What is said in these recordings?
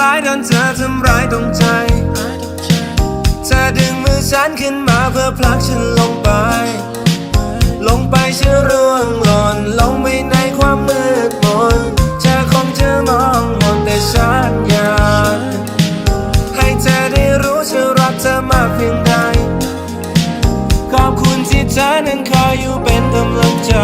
ล้ายโดนเธอทำร้ายตรงใจ เธอดึงมือฉันขึ้นมาเพื่อผลักฉันลงไป ลงไปฉันร่วงหล่นลงไปในความมืดมนเธอคงจะมองมนแต่ฉันอยากให้เธอได้รู้ฉันรักเธอมากเพียงใดขอบคุณที่เธอนั้นคอยอยู่เป็นกำลังใจ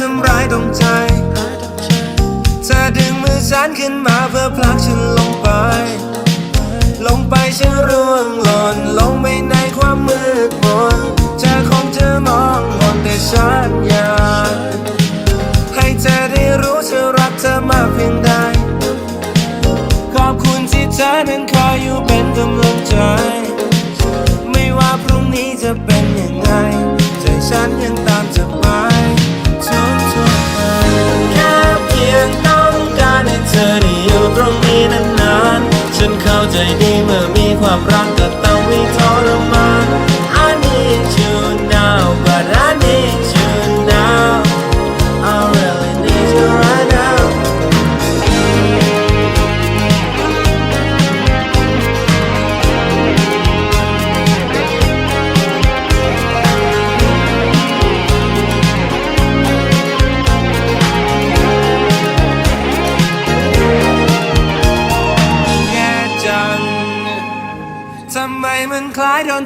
ทำร้ายตรงใจ เธอดึงมือฉันขึ้นมาเพื่อผลักฉันลงไป ลงไปฉันร่วงล ฉันเข้าใจดีเมื่อมีความรัก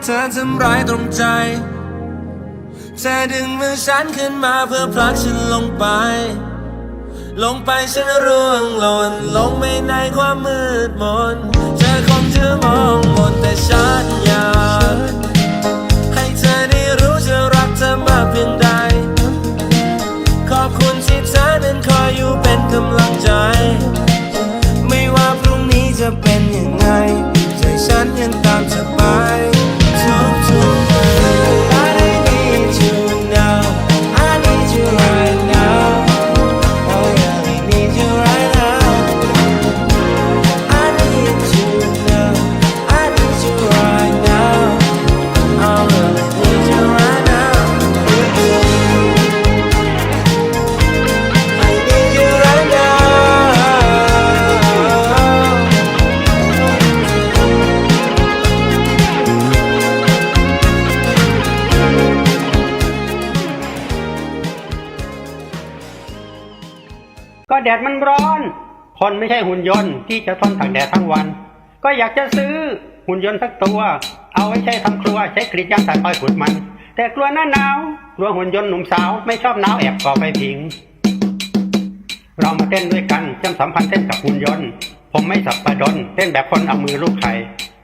เธอทำร้ายตรงใจ เธอดึงมือฉันขึ้นมาเพื่อผลักฉันลงไป ลงไปฉันร่วงหล่นลงไปในความมืดมน เธอคงจะมองมนแต่ฉันอยากให้เธอได้รู้ฉันรักเธอมากเพียงใด ขอบคุณที่เธอนั้นคอยอยู่เป็นกำลัง ก็แดดมันร้อน คนไม่ใช่หุ่นยนต์ที่จะทนตากแดดทั้งวัน ก็อยากจะซื้อหุ่นยนต์สักตัว เอาไว้ใช้ทำครัวใช้กรีดยางตัดอ้อยขุดมัน แต่กลัวหน้าหนาวกลัวหุ่นยนต์หนุ่มสาวไม่ชอบหนาวแอบก่อไฟผิง เรามาเต้นด้วยกันจำสัมพันธ์เต้นกับหุ่นยนต์ ผมไม่สับประดนเต้นแบบคนเอามือลูบไข่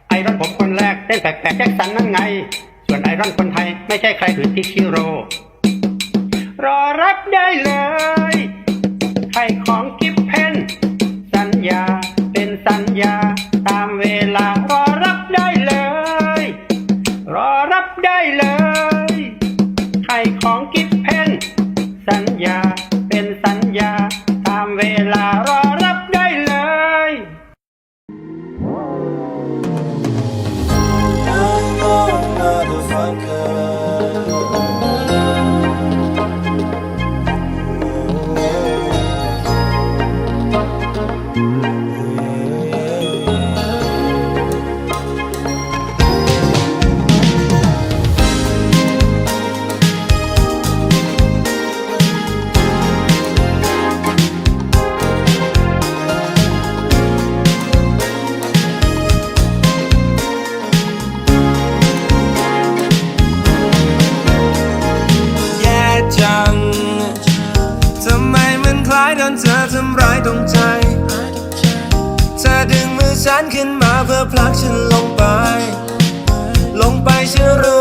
ไอรอนผมคนแรกเต้นแปลกๆแจ็คสันนั่นไง ส่วนไอรอนคนไทยไม่ใช่ใครหรือที่คิโรรอรับได้เลย ไปของกิฟเพนสัญญาเป็นสัญญา ตามเวลารอรับได้เลย รอรับได้เลยไข่ของกิฟำร้ายตรงใจ เธอดึงมือฉันขึ้นมาเพื่อผลักฉันลงไป ลงไปฉันร่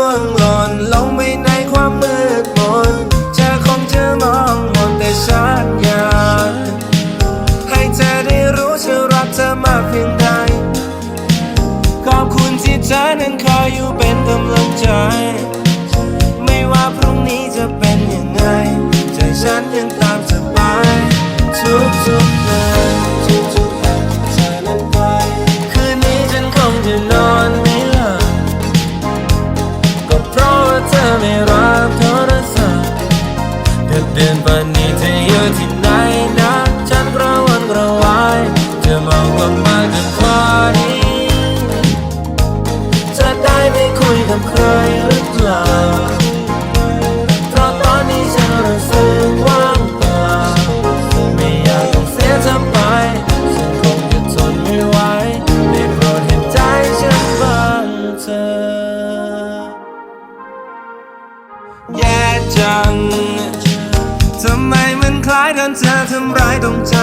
ายตรงใจ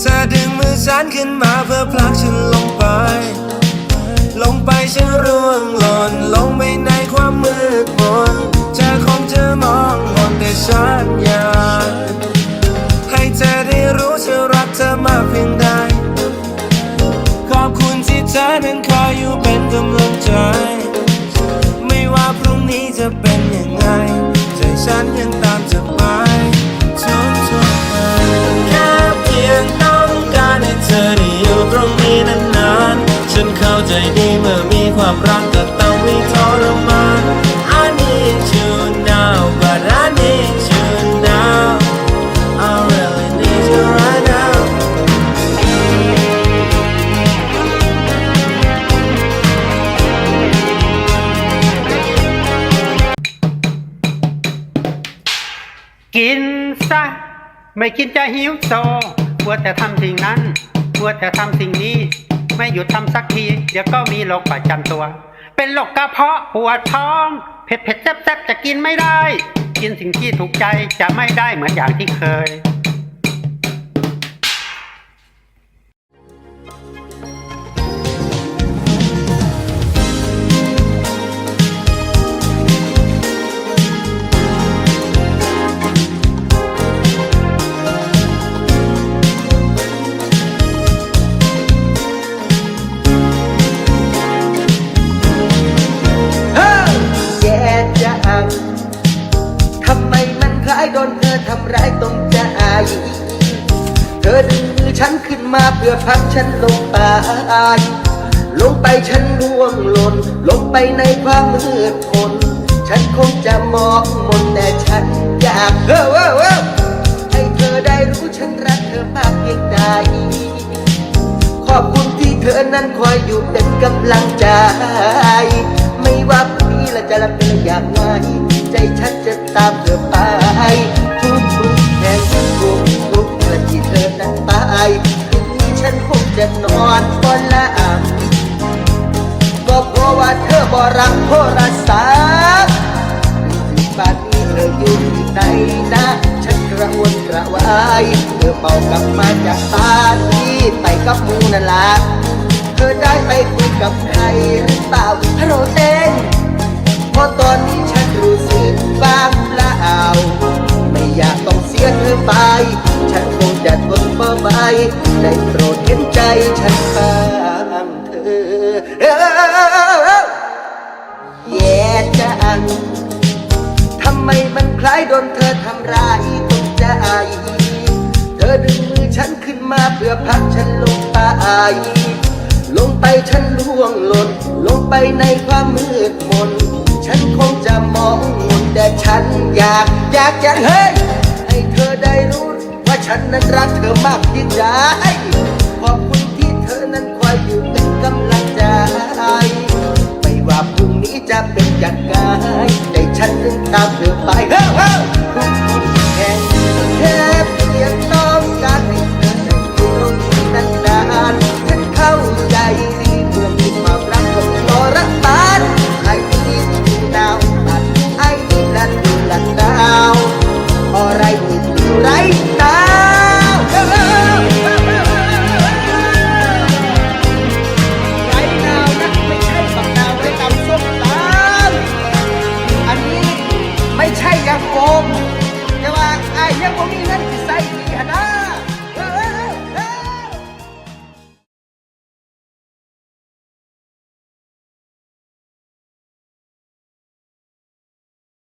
เธอดึงมือฉันขึ้นมาเพื่อผลักฉันลงไป ลงไปฉันร่วงหล่นลงไปในความมืดมนเธอคงจะมองมนแต่ฉันอยากให้เธอได้รู้ฉันรักเธอมากเพียงใด ขอบคุณที่เธอนั้นคอยอยู่เป็นกำลังใจ ไม่ว่าพรุ่งนี้จะเป็นยังไงใจฉันยัง ใจดีเมื่อมีความรักก็ต้องมีทรมาน I need you now but I need you now I really need you right now กินซะ ไม่กินจะหิวโซมัวแต่ทำสิ่งนั้นมัวแต่ทำสิ่งนี้ ไม่หยุดทำสักที เดี๋ยวก็มีโรคประจำตัว เป็นโรคกระเพาะปวดท้อง เผ็ดเผ็ดแซ่บแซ่บจะกินไม่ได้ กินสิ่งที่ถูกใจจะไม่ได้เหมือนอย่างที่เคย เธอดึงมือฉันขึ้นมาเพื่อพักฉันลงไปลงไปฉันร่วงหล่นลงไปในความมืดมนฉันคงจะมองมนแต่ฉันอยากเฮ้อเฮ้อเฮ้อให้เธอได้รู้ฉันรักเธอมากเพียงใดขอบคุณที่เธอนั้นคอยอยู่เป็นกำลังใจ ไม่ว่าพรุ่งนี้เราจะรับเป็นอย่างไรใจฉันจะตามเธอไป นั้นไปคืนนี้ฉันคงจะนอนบนละอ่างก็เพราะว่าเธอบ่รับโทรศัพท์บ้านนี้เธออยู่ที่ไหนนะ ฉันกระวนกระวาย เธอเป่ากลับมาจากบ้านที่ไปกับมูนั่นละเธอได้ไปคุยกับใครหรือเปล่าฮัลโหลเต้งเพราะตอนนี้ฉันรู้สึกบ้างเปล่าไม่อยากต้องเสียเธอไป ไหวได้โปรดเห็นใจฉันบ้างเธอแย่จังทำไมมันคล้ายโดนเธอทำร้ายตรงใจ เธอดึงมือฉันขึ้นมาเพื่อพักฉันลงไปลงไปฉันล่วงหล่นลงไปในความมืดมน ฉันคงจะมองมนแต่ฉันอยากอยากจะเฮ้ยให้เธอได้รู้ ฉันนั้นรักเธอมากยิ่งใหญ่ขอบคุณที่เธอนั้นคอยอยู่เป็นกำลังใจ ไม่ว่าพรุ่งนี้จะเป็นอย่างไรแต่ฉันนึงตามเธอไปเฮ้อเฮ้อทุกๆแห่ง